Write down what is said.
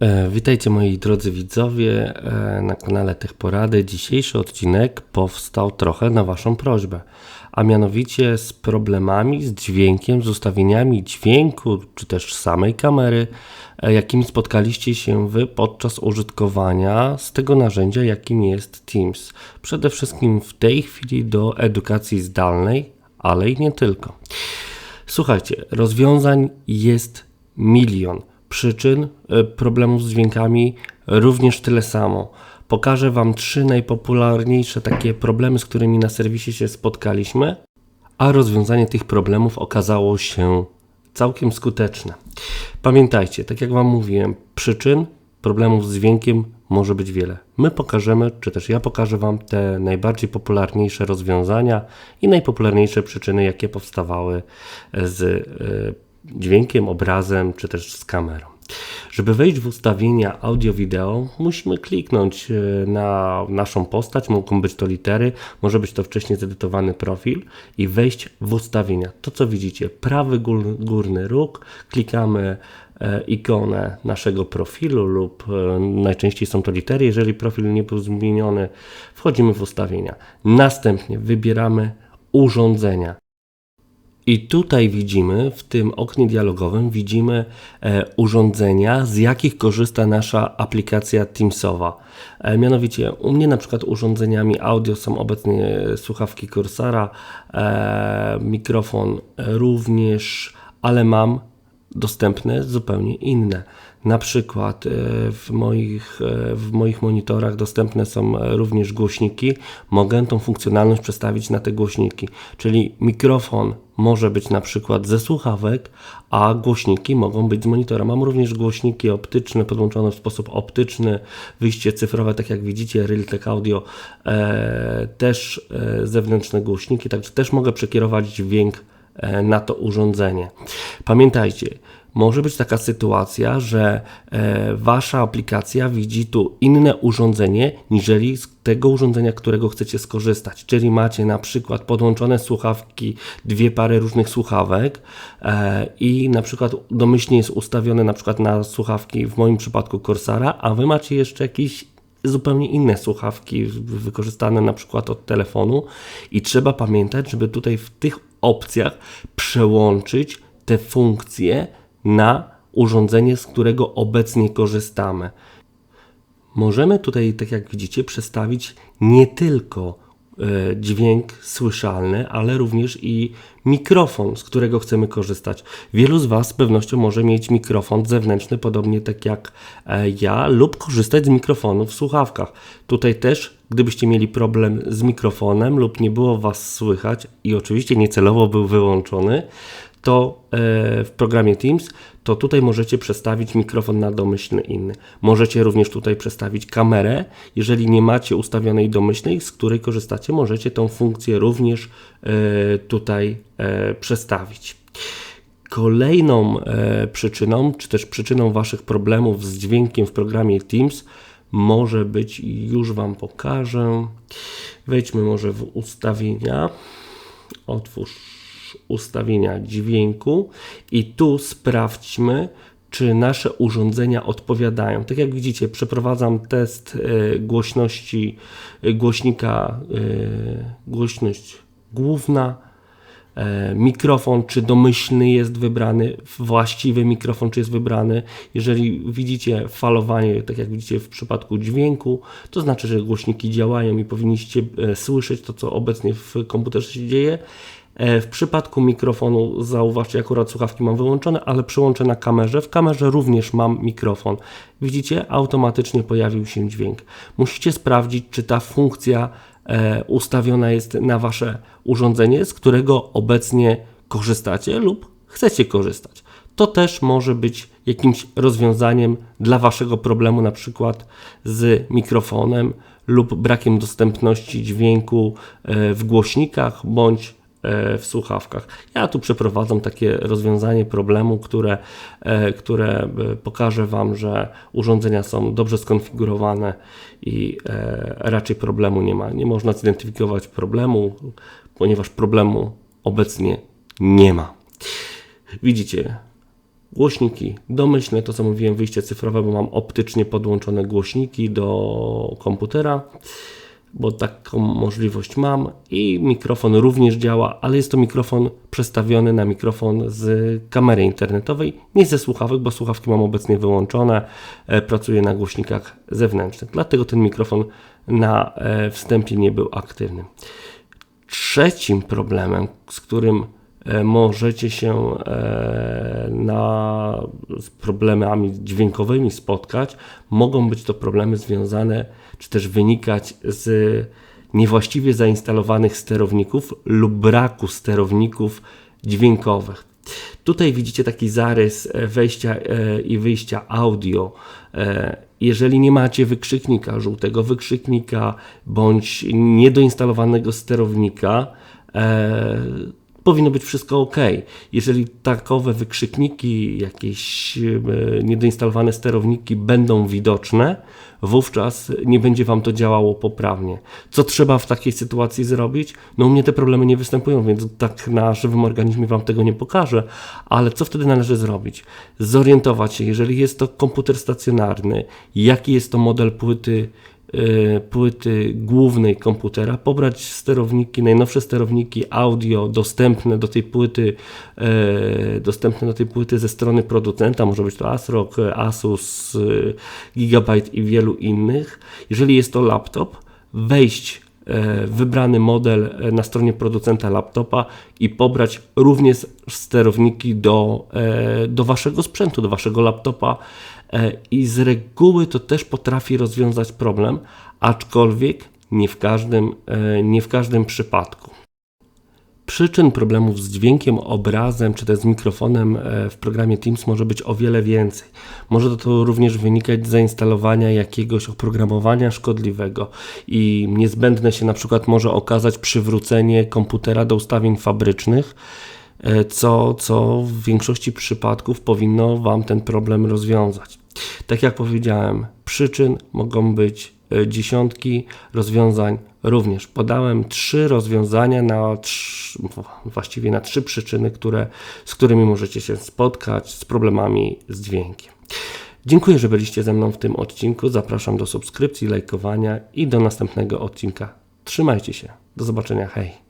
E, Witajcie moi drodzy widzowie e, na kanale Tech Porady. Dzisiejszy odcinek powstał trochę na Waszą prośbę, a mianowicie z problemami, z dźwiękiem, z ustawieniami dźwięku czy też samej kamery, e, jakimi spotkaliście się Wy podczas użytkowania z tego narzędzia, jakim jest Teams. Przede wszystkim w tej chwili do edukacji zdalnej, ale i nie tylko. Słuchajcie, rozwiązań jest milion. Przyczyn y, problemów z dźwiękami również tyle samo. Pokażę Wam trzy najpopularniejsze takie problemy, z którymi na serwisie się spotkaliśmy, a rozwiązanie tych problemów okazało się całkiem skuteczne. Pamiętajcie, tak jak Wam mówiłem, przyczyn problemów z dźwiękiem może być wiele. My pokażemy, czy też ja pokażę Wam te najbardziej popularniejsze rozwiązania i najpopularniejsze przyczyny, jakie powstawały z y, dźwiękiem, obrazem, czy też z kamerą. Żeby wejść w ustawienia audio-wideo, musimy kliknąć e, na naszą postać. Mogą być to litery, może być to wcześniej zedytowany profil i wejść w ustawienia. To co widzicie, prawy górny róg, klikamy e, ikonę naszego profilu lub e, najczęściej są to litery. Jeżeli profil nie był zmieniony, wchodzimy w ustawienia. Następnie wybieramy urządzenia. I tutaj widzimy, w tym oknie dialogowym, widzimy e, urządzenia, z jakich korzysta nasza aplikacja Teamsowa. E, mianowicie, u mnie na przykład urządzeniami audio są obecnie słuchawki Corsara, e, mikrofon również, ale mam dostępne zupełnie inne. Na przykład e, w moich, e, w moich monitorach dostępne są również głośniki. Mogę tą funkcjonalność przestawić na te głośniki, czyli mikrofon może być na przykład ze słuchawek, a głośniki mogą być z monitora. Mam również głośniki optyczne podłączone w sposób optyczny, wyjście cyfrowe, tak jak widzicie, Realtek Audio, e, też e, zewnętrzne głośniki, także też mogę przekierować dźwięk e, na to urządzenie. Pamiętajcie, może być taka sytuacja, że e, wasza aplikacja widzi tu inne urządzenie niżeli z tego urządzenia, którego chcecie skorzystać. Czyli macie na przykład podłączone słuchawki, dwie pary różnych słuchawek e, i na przykład domyślnie jest ustawione na przykład na słuchawki, w moim przypadku Corsara, a wy macie jeszcze jakiś zupełnie inne słuchawki wykorzystane na przykład od telefonu i trzeba pamiętać, żeby tutaj w tych opcjach przełączyć te funkcje na urządzenie, z którego obecnie korzystamy. Możemy tutaj, tak jak widzicie, przestawić nie tylko dźwięk słyszalny, ale również i mikrofon, z którego chcemy korzystać. Wielu z Was z pewnością może mieć mikrofon zewnętrzny, podobnie tak jak e, ja, lub korzystać z mikrofonu w słuchawkach. Tutaj też, gdybyście mieli problem z mikrofonem lub nie było Was słychać i oczywiście niecelowo był wyłączony, to e, w programie Teams, to tutaj możecie przestawić mikrofon na domyślny inny. Możecie również tutaj przestawić kamerę. Jeżeli nie macie ustawionej domyślnej, z której korzystacie, możecie tą funkcję również e, tutaj e, przestawić. Kolejną przyczyną, czy też przyczyną Waszych problemów z dźwiękiem w programie Teams może być, już Wam pokażę. Wejdźmy może w ustawienia. Otwórz ustawienia dźwięku i tu sprawdźmy, czy nasze urządzenia odpowiadają. Tak jak widzicie, przeprowadzam test e, głośności e, głośnika, e, głośność główna, mikrofon, czy domyślny jest wybrany, właściwy mikrofon, czy jest wybrany. Jeżeli widzicie falowanie, tak jak widzicie w przypadku dźwięku, to znaczy, że głośniki działają i powinniście słyszeć to, co obecnie w komputerze się dzieje. E, w przypadku mikrofonu zauważcie, akurat słuchawki mam wyłączone, ale przyłączę na kamerze. W kamerze również mam mikrofon. Widzicie, automatycznie pojawił się dźwięk. Musicie sprawdzić, czy ta funkcja e, ustawiona jest na Wasze urządzenie, z którego obecnie korzystacie lub chcecie korzystać. To też może być jakimś rozwiązaniem dla Waszego problemu, na przykład z mikrofonem lub brakiem dostępności dźwięku e, w głośnikach bądź w słuchawkach. Ja tu przeprowadzam takie rozwiązanie problemu, które, e, które e, pokaże Wam, że urządzenia są dobrze skonfigurowane i raczej problemu nie ma. Nie można zidentyfikować problemu, ponieważ problemu obecnie nie ma. Widzicie, Głośniki domyślne, to co mówiłem, wyjście cyfrowe, bo mam optycznie podłączone głośniki do komputera, bo taką możliwość mam. I mikrofon również działa, ale jest to mikrofon przestawiony na mikrofon z kamery internetowej, nie ze słuchawek, bo słuchawki mam obecnie wyłączone. E, Pracuję na głośnikach zewnętrznych, dlatego ten mikrofon na e, wstępie nie był aktywny. Trzecim problemem, z którym e, możecie się na, z problemami dźwiękowymi spotkać, mogą być to problemy związane, czy też wynikać z niewłaściwie zainstalowanych sterowników lub braku sterowników dźwiękowych. Tutaj widzicie taki zarys e, wejścia e, i wyjścia audio. E, Jeżeli nie macie wykrzyknika, żółtego wykrzyknika bądź niedoinstalowanego sterownika, powinno być wszystko ok. Jeżeli takowe wykrzykniki, jakieś niedoinstalowane sterowniki będą widoczne, wówczas nie będzie Wam to działało poprawnie. Co trzeba w takiej sytuacji zrobić? No u mnie te problemy nie występują, więc tak na żywym organizmie Wam tego nie pokażę, ale co wtedy należy zrobić? Zorientować się, jeżeli jest to komputer stacjonarny, jaki jest to model płyty płyty głównej komputera, pobrać sterowniki, najnowsze sterowniki audio dostępne do tej płyty, e, dostępne do tej płyty ze strony producenta, może być to ASRock, Asus, e, Gigabyte i wielu innych. Jeżeli jest to laptop, wejść wybrany model na stronie producenta laptopa i pobrać również sterowniki do, do waszego sprzętu, do waszego laptopa. E, I z reguły to też potrafi rozwiązać problem, aczkolwiek nie w każdym, e, nie w każdym przypadku. Przyczyn problemów z dźwiękiem, obrazem czy też z mikrofonem e, w programie Teams może być o wiele więcej. Może to również wynikać z zainstalowania jakiegoś oprogramowania szkodliwego i niezbędne się na przykład może okazać przywrócenie komputera do ustawień fabrycznych, co, co w większości przypadków powinno Wam ten problem rozwiązać. Tak jak powiedziałem, przyczyn mogą być e, dziesiątki, rozwiązań również. Podałem trzy rozwiązania na właściwie na trzy przyczyny, które, z którymi możecie się spotkać z problemami z dźwiękiem. Dziękuję, że byliście ze mną w tym odcinku. Zapraszam do subskrypcji, lajkowania i do następnego odcinka. Trzymajcie się. Do zobaczenia. Hej.